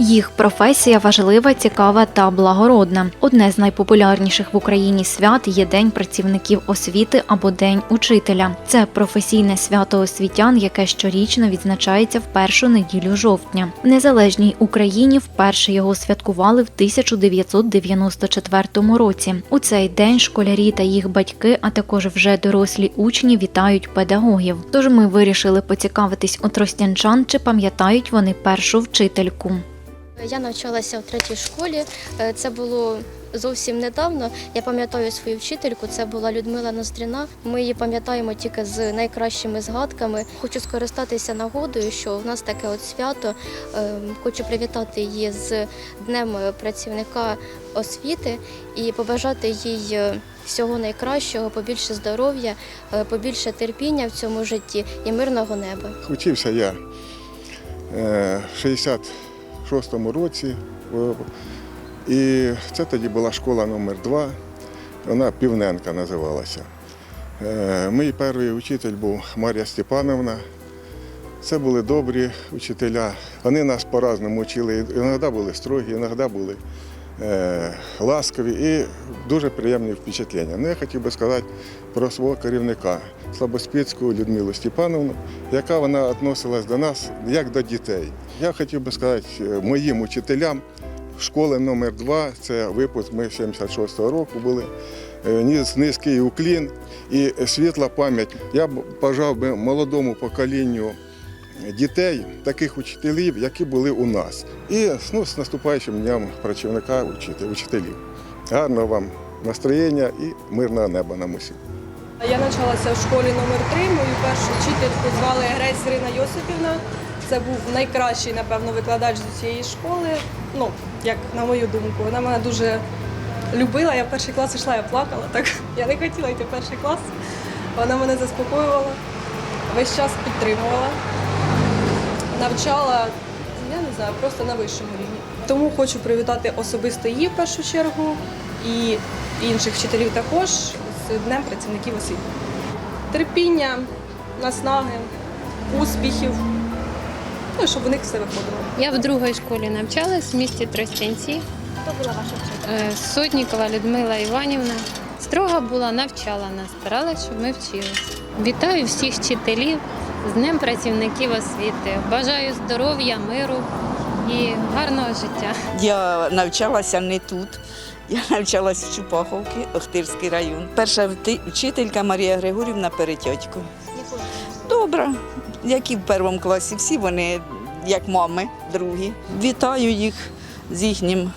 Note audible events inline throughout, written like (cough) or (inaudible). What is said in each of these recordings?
Їх професія важлива, цікава та благородна. Одне з найпопулярніших в Україні свят є День працівників освіти або День учителя. Це професійне свято освітян, яке щорічно відзначається в першу неділю жовтня. В незалежній Україні вперше його святкували в 1994 році. У цей день школярі та їх батьки, а також вже дорослі учні вітають педагогів. Тож ми вирішили поцікавитись у тростянчан, чи пам'ятають вони першу вчительку. Я навчалася в третій школі. Е, Це було зовсім недавно. Я пам'ятаю свою вчительку. Це була Людмила Ноздріна. Ми її пам'ятаємо тільки з найкращими згадками. Хочу скористатися нагодою, що в нас таке от свято. Е, Хочу привітати її з Днем працівника освіти і побажати їй е, всього найкращого, побільше здоров'я, побільше терпіння в цьому житті і мирного неба. Учився я е, в 66-му році. І це тоді була школа номер 2 вона Півненка називалася. Е, Мій перший учитель був Марія Степановна. Це були добрі учителя. Вони нас по-разному вчили. Іноді були строгі, іноді були ласкові і дуже приємні впечатлення. Ну, я хотів би сказати про свого керівника Слабоспільську Людмилу Степановну, яка вона відносилась до нас як до дітей. Я хотів би сказати е, моїм учителям школи номер 2 це випуск, ми 76-го року були. е, низ- Низький уклін і світла пам'ять. Я б бажав би молодому поколінню дітей, таких учителів, які були у нас. І ну, з наступаючим днем працівника учителів. Гарного вам настроєння і мирного неба нам усім. Я навчалася в школі номер 3 Мою першу вчительку звали Грець Ірина Йосипівна. Це був найкращий, напевно, викладач з цієї школи. Ну, як на мою думку, вона мене дуже любила. Я в перший клас йшла, я плакала. Так я не хотіла йти в перший клас. Вона мене заспокоювала, весь час підтримувала, навчала, я не знаю, просто на вищому рівні. Тому хочу привітати особисто її в першу чергу і інших вчителів також з Днем працівників освіти. Терпіння, наснаги, успіхів. Ну, щоб у них все виходило. Я в другій школі навчалась в місті Тростянці. Хто була ваша вчителька? Е, Сотнікова Людмила Іванівна. Строга була, навчала нас, старалася, щоб ми вчились. Вітаю всіх вчителів з Днем працівників освіти. Бажаю здоров'я, миру і гарного життя. Я навчалася не тут. Я навчалась в Чупаховці, Охтирський район. Перша вчителька Марія Григорівна Перетьотько. Добра, як і в першому класі, всі вони як мами, другі. Вітаю їх з їхнім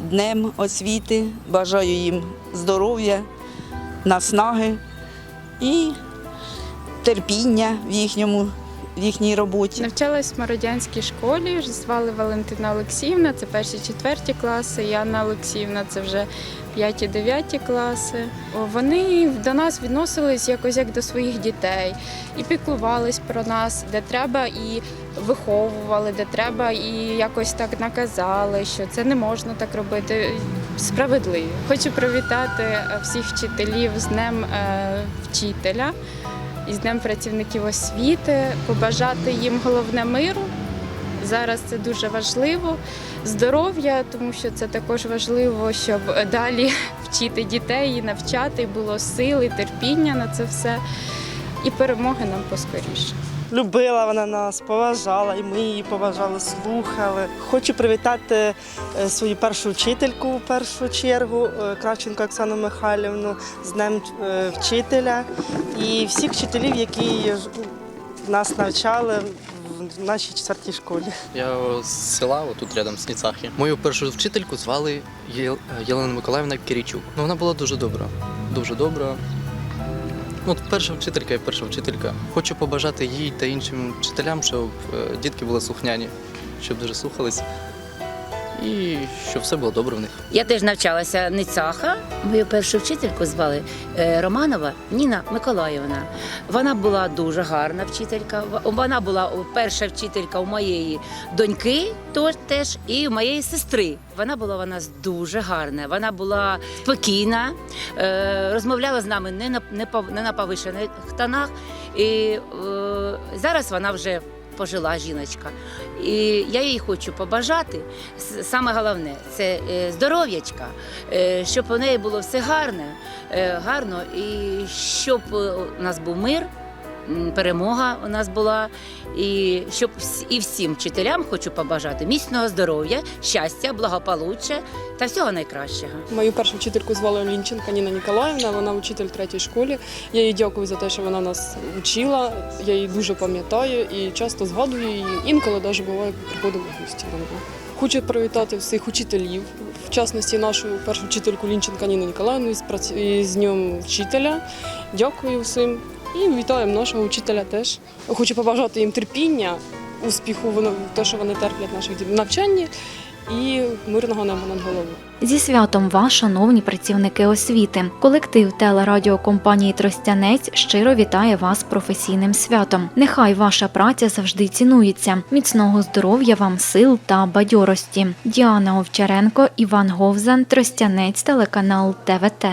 днем освіти. Бажаю їм здоров'я, наснаги і терпіння в їхньому в їхній роботі. Навчалась в Мародянській школі, звали Валентина Олексіївна, це перші четверті класи, Яна Олексіївна це вже п'яті, дев'яті класи. Вони до нас відносились якось як до своїх дітей і піклувались про нас, де треба, і виховували, де треба, і якось так наказали, що це не можна так робити. Справедливі. Хочу привітати е, всіх вчителів з Днем е, вчителя і з Днем працівників освіти, побажати їм головне миру. Зараз це дуже важливо. Здоров'я, тому що це також важливо, щоб далі (laughs) вчити дітей і навчати, було сили, терпіння на це все. І перемоги нам поскоріше. Любила вона нас, поважала, і ми її поважали, слухали. Хочу привітати е, свою першу вчительку в першу чергу, е, Кравченко Оксану Михайлівну, з Днем е, вчителя і всіх вчителів, які нас навчали в нашій четвертій школі. Я з села, отут рядом з Ніцахи. Мою першу вчительку звали Єлена Миколаївна Киричук. Ну, вона була дуже добра. Дуже добра. Ну, перша вчителька і перша вчителька. Хочу побажати їй та іншим вчителям, щоб е, дітки були слухняні, щоб дуже слухались. І щоб все було добре в них. Я теж навчалася Ницаха. Мою першу вчительку звали е, Романова Ніна Миколаївна. Вона була дуже гарна вчителька. Вона була перша вчителька у моєї доньки, тож теж і у моєї сестри. Вона була нас дуже гарна. Вона була спокійна, е, розмовляла з нами не на не на повишених тонах. І е, зараз вона вже пожила жіночка. І я їй хочу побажати. Саме головне це е, здоров'ячка, е, щоб у неї було все гарне, е, гарно, і щоб у нас був мир. Перемога у нас була, і щоб і всім вчителям хочу побажати міцного здоров'я, щастя, благополуччя та всього найкращого. Мою першу вчительку звали Лінченка Ніна Ніколаївна, вона вчитель третій школі. Я їй дякую за те, що вона нас вчила. Я її дуже пам'ятаю і часто згадую її. Інколи навіть буває, приходимо в гості. Хочу привітати всіх учителів, в частності нашу першу вчительку Лінченка Ніну Ніколаївну праці- із Днем вчителя. Дякую всім і вітаємо нашого вчителя теж. Хочу побажати їм терпіння, успіху те, що вони терплять наших дітей навчанні, і мирного неба над головою. Зі святом вас, шановні працівники освіти. Колектив телерадіокомпанії Тростянець щиро вітає вас професійним святом. Нехай ваша праця завжди цінується. Міцного здоров'я вам, сил та бадьорості. Діана Овчаренко, Іван Говзан, Тростянець, телеканал ТВТ.